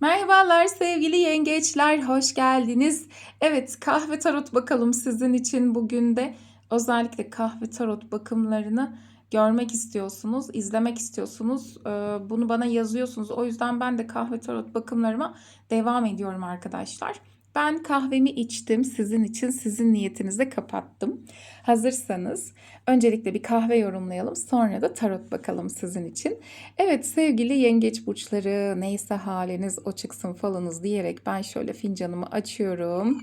Merhabalar sevgili yengeçler, hoş geldiniz. Evet, kahve tarot bakalım sizin için bugün de özellikle kahve tarot bakımlarını görmek istiyorsunuz, izlemek istiyorsunuz. Ee, Bunu bana yazıyorsunuz. O yüzden ben de kahve tarot bakımlarıma devam ediyorum arkadaşlar. Ben kahvemi içtim sizin için, sizin niyetinizi kapattım. Hazırsanız öncelikle bir kahve yorumlayalım, sonra da tarot bakalım sizin için. Evet sevgili yengeç burçları neyse haliniz o çıksın falınız diyerek ben şöyle fincanımı açıyorum.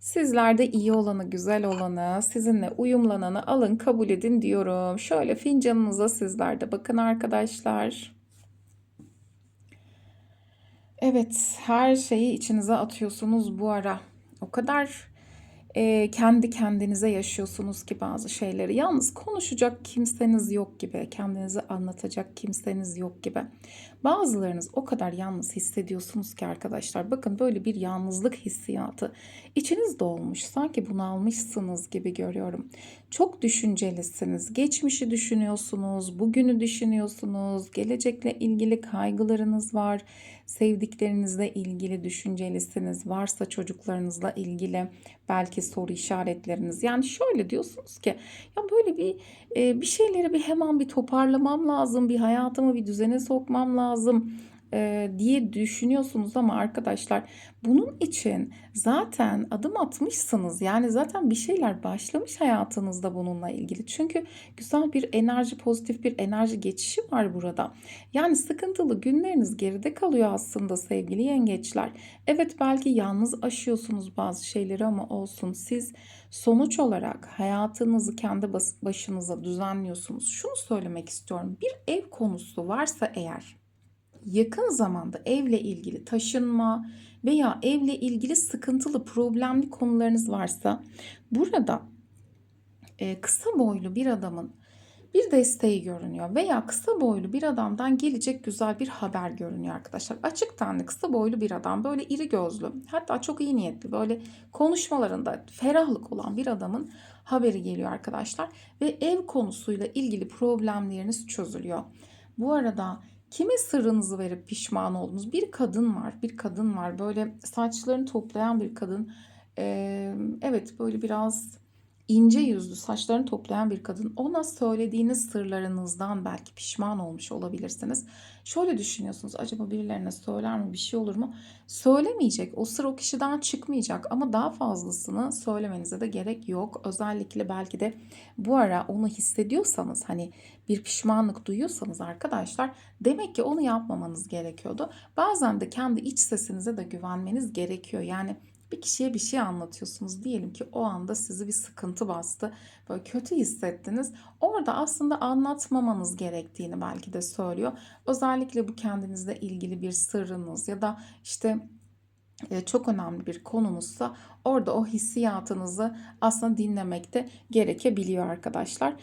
Sizler de iyi olanı, güzel olanı, sizinle uyumlananı alın, kabul edin diyorum. Şöyle fincanınıza sizler de bakın arkadaşlar. Evet, her şeyi içinize atıyorsunuz bu ara. O kadar e, kendi kendinize yaşıyorsunuz ki bazı şeyleri. Yalnız konuşacak kimseniz yok gibi, kendinizi anlatacak kimseniz yok gibi. Bazılarınız o kadar yalnız hissediyorsunuz ki arkadaşlar. Bakın böyle bir yalnızlık hissiyatı içinizde olmuş. Sanki bunalmışsınız gibi görüyorum. Çok düşüncelisiniz. Geçmişi düşünüyorsunuz, bugünü düşünüyorsunuz, gelecekle ilgili kaygılarınız var. Sevdiklerinizle ilgili düşüncelisiniz. Varsa çocuklarınızla ilgili belki soru işaretleriniz. Yani şöyle diyorsunuz ki ya böyle bir e, bir şeyleri bir hemen bir toparlamam lazım. Bir hayatımı bir düzene sokmam lazım e, diye düşünüyorsunuz ama arkadaşlar bunun için zaten adım atmışsınız. Yani zaten bir şeyler başlamış hayatınızda bununla ilgili. Çünkü güzel bir enerji, pozitif bir enerji geçişi var burada. Yani sıkıntılı günleriniz geride kalıyor aslında sevgili yengeçler. Evet belki yalnız aşıyorsunuz bazı şeyleri ama olsun. Siz sonuç olarak hayatınızı kendi başınıza düzenliyorsunuz. Şunu söylemek istiyorum. Bir ev konusu varsa eğer yakın zamanda evle ilgili taşınma veya evle ilgili sıkıntılı, problemli konularınız varsa burada e, kısa boylu bir adamın bir desteği görünüyor veya kısa boylu bir adamdan gelecek güzel bir haber görünüyor arkadaşlar. Açık tenli kısa boylu bir adam böyle iri gözlü hatta çok iyi niyetli böyle konuşmalarında ferahlık olan bir adamın haberi geliyor arkadaşlar ve ev konusuyla ilgili problemleriniz çözülüyor. Bu arada Kime sırrınızı verip pişman oldunuz? Bir kadın var, bir kadın var. Böyle saçlarını toplayan bir kadın. Ee, evet böyle biraz ince yüzlü saçlarını toplayan bir kadın. Ona söylediğiniz sırlarınızdan belki pişman olmuş olabilirsiniz. Şöyle düşünüyorsunuz acaba birilerine söyler mi bir şey olur mu? Söylemeyecek. O sır o kişiden çıkmayacak ama daha fazlasını söylemenize de gerek yok. Özellikle belki de bu ara onu hissediyorsanız hani bir pişmanlık duyuyorsanız arkadaşlar demek ki onu yapmamanız gerekiyordu. Bazen de kendi iç sesinize de güvenmeniz gerekiyor. Yani bir kişiye bir şey anlatıyorsunuz. Diyelim ki o anda sizi bir sıkıntı bastı. Böyle kötü hissettiniz. Orada aslında anlatmamanız gerektiğini belki de söylüyor. Özellikle bu kendinizle ilgili bir sırrınız ya da işte e, çok önemli bir konunuzsa orada o hissiyatınızı aslında dinlemekte gerekebiliyor arkadaşlar.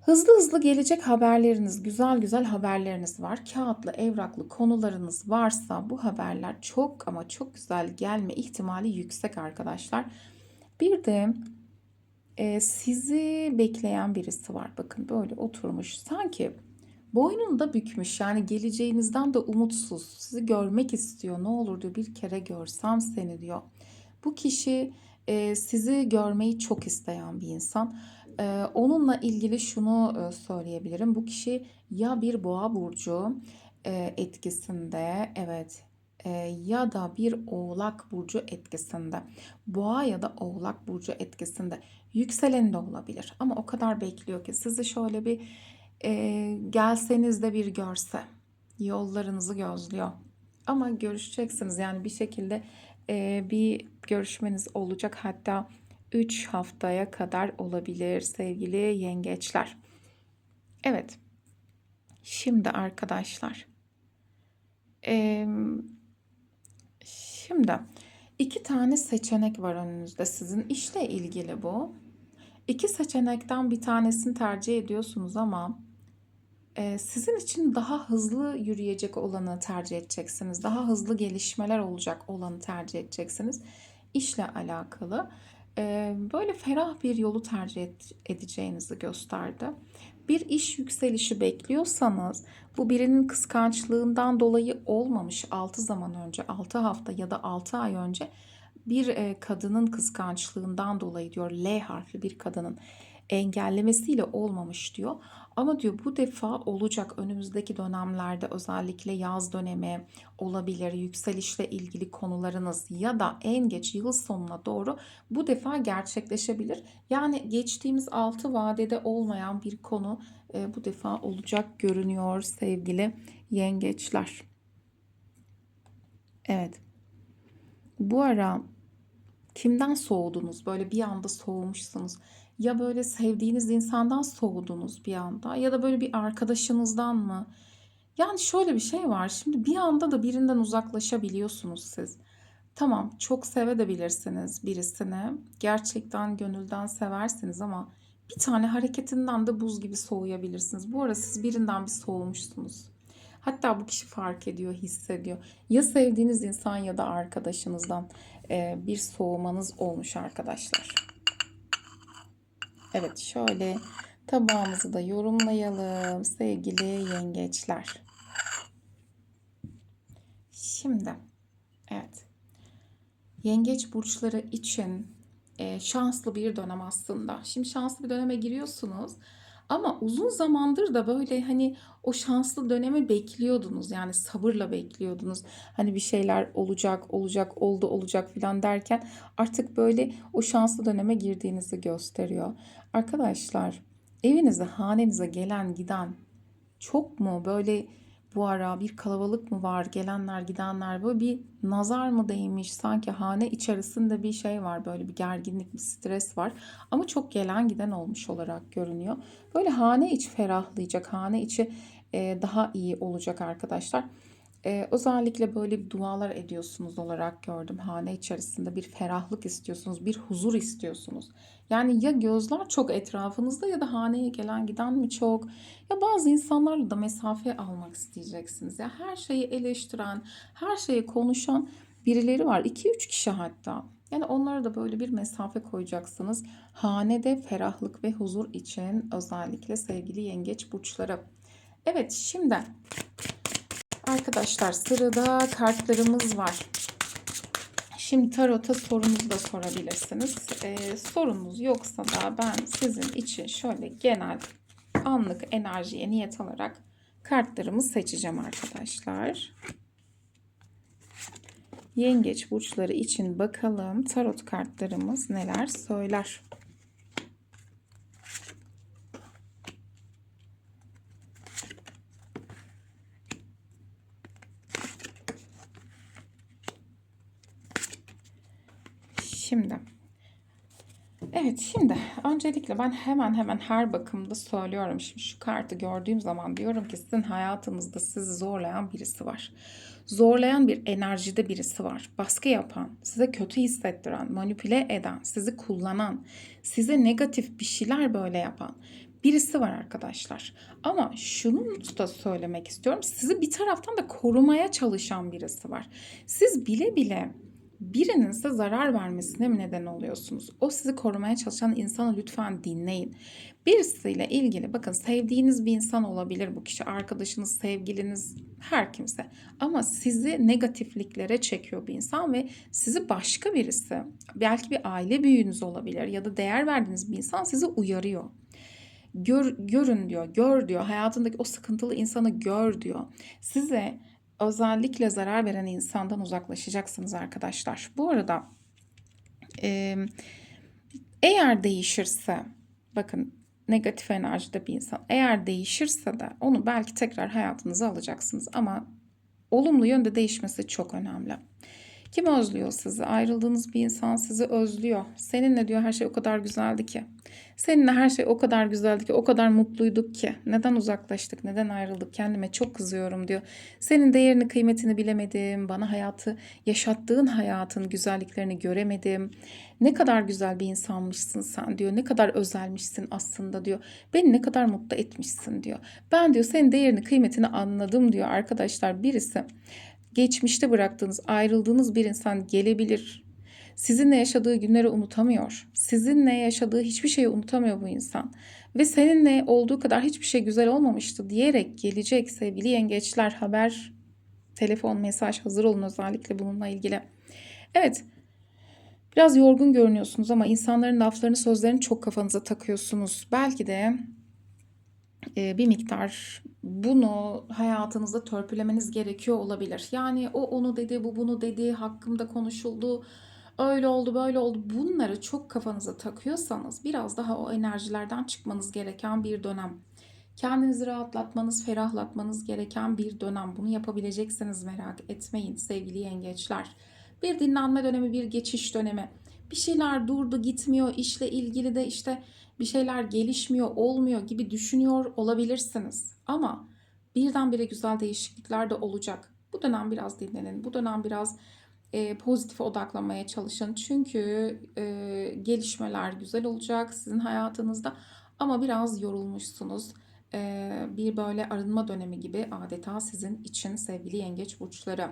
Hızlı hızlı gelecek haberleriniz, güzel güzel haberleriniz var. Kağıtlı, evraklı konularınız varsa bu haberler çok ama çok güzel gelme ihtimali yüksek arkadaşlar. Bir de e, sizi bekleyen birisi var. Bakın böyle oturmuş. Sanki boynunu da bükmüş. Yani geleceğinizden de umutsuz. Sizi görmek istiyor. Ne olur diyor bir kere görsem seni diyor. Bu kişi e, sizi görmeyi çok isteyen bir insan. Ee, onunla ilgili şunu e, söyleyebilirim. Bu kişi ya bir boğa burcu e, etkisinde, evet e, ya da bir oğlak burcu etkisinde. Boğa ya da oğlak burcu etkisinde. Yükselen de olabilir ama o kadar bekliyor ki sizi şöyle bir e, gelseniz de bir görse. Yollarınızı gözlüyor. Ama görüşeceksiniz yani bir şekilde e, bir görüşmeniz olacak. Hatta 3 haftaya kadar olabilir sevgili yengeçler. Evet. Şimdi arkadaşlar. Ee, şimdi iki tane seçenek var önünüzde sizin işle ilgili bu. İki seçenekten bir tanesini tercih ediyorsunuz ama e, sizin için daha hızlı yürüyecek olanı tercih edeceksiniz. Daha hızlı gelişmeler olacak olanı tercih edeceksiniz. İşle alakalı böyle ferah bir yolu tercih edeceğinizi gösterdi. Bir iş yükselişi bekliyorsanız bu birinin kıskançlığından dolayı olmamış 6 zaman önce, 6 hafta ya da 6 ay önce bir e, kadının kıskançlığından dolayı diyor L harfli bir kadının engellemesiyle olmamış diyor. Ama diyor bu defa olacak önümüzdeki dönemlerde özellikle yaz dönemi olabilir, yükselişle ilgili konularınız ya da en geç yıl sonuna doğru bu defa gerçekleşebilir. Yani geçtiğimiz 6 vadede olmayan bir konu e, bu defa olacak görünüyor sevgili yengeçler. Evet. Bu ara kimden soğudunuz? Böyle bir anda soğumuşsunuz. Ya böyle sevdiğiniz insandan soğudunuz bir anda ya da böyle bir arkadaşınızdan mı? Yani şöyle bir şey var. Şimdi bir anda da birinden uzaklaşabiliyorsunuz siz. Tamam, çok sevebilirsiniz birisini. Gerçekten gönülden seversiniz ama bir tane hareketinden de buz gibi soğuyabilirsiniz. Bu ara siz birinden bir soğumuşsunuz. Hatta bu kişi fark ediyor, hissediyor. Ya sevdiğiniz insan ya da arkadaşınızdan bir soğumanız olmuş arkadaşlar. Evet şöyle tabağımızı da yorumlayalım sevgili yengeçler. Şimdi evet yengeç burçları için e, şanslı bir dönem aslında. Şimdi şanslı bir döneme giriyorsunuz. Ama uzun zamandır da böyle hani o şanslı dönemi bekliyordunuz. Yani sabırla bekliyordunuz. Hani bir şeyler olacak, olacak, oldu, olacak filan derken artık böyle o şanslı döneme girdiğinizi gösteriyor. Arkadaşlar evinize, hanenize gelen giden çok mu böyle bu ara bir kalabalık mı var gelenler gidenler böyle bir nazar mı değmiş sanki hane içerisinde bir şey var böyle bir gerginlik bir stres var ama çok gelen giden olmuş olarak görünüyor. Böyle hane içi ferahlayacak hane içi daha iyi olacak arkadaşlar. Ee, özellikle böyle bir dualar ediyorsunuz olarak gördüm. Hane içerisinde bir ferahlık istiyorsunuz, bir huzur istiyorsunuz. Yani ya gözler çok etrafınızda ya da haneye gelen giden mi çok? Ya bazı insanlarla da mesafe almak isteyeceksiniz. Ya her şeyi eleştiren, her şeyi konuşan birileri var. 2-3 kişi hatta. Yani onlara da böyle bir mesafe koyacaksınız. Hanede ferahlık ve huzur için özellikle sevgili yengeç burçları. Evet şimdi Arkadaşlar sırada kartlarımız var. Şimdi tarota sorunuzu da sorabilirsiniz. Ee, sorunuz yoksa da ben sizin için şöyle genel anlık enerjiye niyet alarak kartlarımı seçeceğim arkadaşlar. Yengeç burçları için bakalım tarot kartlarımız neler söyler. Şimdi Evet şimdi öncelikle ben hemen hemen her bakımda söylüyorum. Şimdi şu kartı gördüğüm zaman diyorum ki sizin hayatınızda sizi zorlayan birisi var. Zorlayan bir enerjide birisi var. Baskı yapan, size kötü hissettiren, manipüle eden, sizi kullanan, size negatif bir şeyler böyle yapan birisi var arkadaşlar. Ama şunu da söylemek istiyorum. Sizi bir taraftan da korumaya çalışan birisi var. Siz bile bile birinin size zarar vermesine mi neden oluyorsunuz? O sizi korumaya çalışan insanı lütfen dinleyin. Birisiyle ilgili bakın sevdiğiniz bir insan olabilir bu kişi. Arkadaşınız, sevgiliniz, her kimse. Ama sizi negatifliklere çekiyor bir insan ve sizi başka birisi, belki bir aile büyüğünüz olabilir ya da değer verdiğiniz bir insan sizi uyarıyor. Gör, görün diyor, gör diyor. Hayatındaki o sıkıntılı insanı gör diyor. Size özellikle zarar veren insandan uzaklaşacaksınız arkadaşlar. Bu arada eğer değişirse bakın negatif enerjide bir insan eğer değişirse de onu belki tekrar hayatınıza alacaksınız ama olumlu yönde değişmesi çok önemli. Kim özlüyor sizi? Ayrıldığınız bir insan sizi özlüyor. Seninle diyor her şey o kadar güzeldi ki. Seninle her şey o kadar güzeldi ki, o kadar mutluyduk ki. Neden uzaklaştık, neden ayrıldık? Kendime çok kızıyorum diyor. Senin değerini, kıymetini bilemedim. Bana hayatı, yaşattığın hayatın güzelliklerini göremedim. Ne kadar güzel bir insanmışsın sen diyor. Ne kadar özelmişsin aslında diyor. Beni ne kadar mutlu etmişsin diyor. Ben diyor senin değerini, kıymetini anladım diyor arkadaşlar. Birisi geçmişte bıraktığınız, ayrıldığınız bir insan gelebilir Sizinle yaşadığı günleri unutamıyor. Sizinle yaşadığı hiçbir şeyi unutamıyor bu insan. Ve seninle olduğu kadar hiçbir şey güzel olmamıştı diyerek gelecek sevgili yengeçler haber, telefon, mesaj hazır olun özellikle bununla ilgili. Evet, biraz yorgun görünüyorsunuz ama insanların laflarını, sözlerini çok kafanıza takıyorsunuz. Belki de bir miktar bunu hayatınızda törpülemeniz gerekiyor olabilir. Yani o onu dedi, bu bunu dedi, hakkımda konuşuldu, öyle oldu, böyle oldu. Bunları çok kafanıza takıyorsanız biraz daha o enerjilerden çıkmanız gereken bir dönem. Kendinizi rahatlatmanız, ferahlatmanız gereken bir dönem. Bunu yapabileceksiniz merak etmeyin sevgili yengeçler. Bir dinlenme dönemi, bir geçiş dönemi. Bir şeyler durdu, gitmiyor. işle ilgili de işte bir şeyler gelişmiyor, olmuyor gibi düşünüyor olabilirsiniz. Ama birdenbire güzel değişiklikler de olacak. Bu dönem biraz dinlenin. Bu dönem biraz e, pozitife odaklanmaya çalışın. Çünkü e, gelişmeler güzel olacak sizin hayatınızda. Ama biraz yorulmuşsunuz. E, bir böyle arınma dönemi gibi adeta sizin için sevgili yengeç burçları.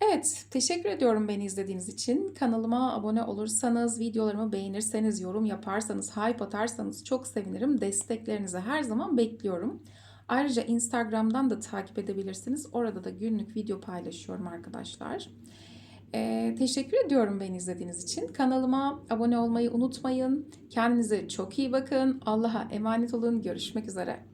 Evet, teşekkür ediyorum beni izlediğiniz için. Kanalıma abone olursanız, videolarımı beğenirseniz, yorum yaparsanız, hype atarsanız çok sevinirim. Desteklerinizi her zaman bekliyorum. Ayrıca Instagram'dan da takip edebilirsiniz. Orada da günlük video paylaşıyorum arkadaşlar. Ee, teşekkür ediyorum beni izlediğiniz için. Kanalıma abone olmayı unutmayın. Kendinize çok iyi bakın. Allah'a emanet olun. Görüşmek üzere.